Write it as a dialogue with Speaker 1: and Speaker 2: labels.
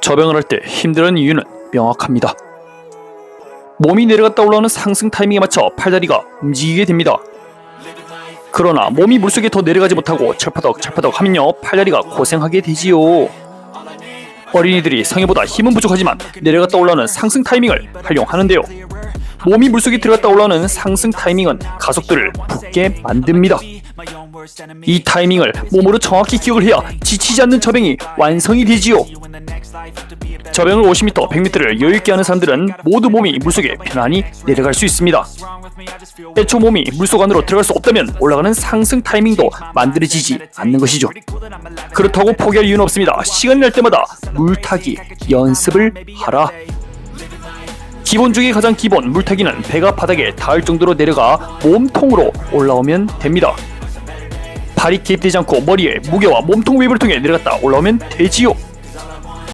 Speaker 1: 저병을 할 때 힘든 이유는 명확합니다. 몸이 내려갔다 올라오는 상승 타이밍에 맞춰 팔다리가 움직이게 됩니다. 그러나 몸이 물속에 더 내려가지 못하고 철파덕 철파덕 하면요 팔다리가 고생하게 되지요. 어린이들이 성인보다 힘은 부족하지만 내려갔다 올라오는 상승 타이밍을 활용하는데요. 몸이 물속에 들어갔다 올라오는 상승 타이밍은 가속도를 붙게 만듭니다. 이 타이밍을 몸으로 정확히 기억을 해야 지치지 않는 저병이 완성이 되지요. 저병을 50m, 100m를 여유있게 하는 사람들은 모두 몸이 물속에 편안히 내려갈 수 있습니다. 애초 몸이 물속 안으로 들어갈 수 없다면 올라가는 상승 타이밍도 만들어지지 않는 것이죠. 그렇다고 포기할 이유는 없습니다. 시간이 날 때마다 물타기 연습을 하라. 기본 중에 가장 기본 물타기는 배가 바닥에 닿을 정도로 내려가 몸통으로 올라오면 됩니다. 발이 개입되지 않고 머리에 무게와 몸통 웨이브를 통해 내려갔다 올라오면 되지요.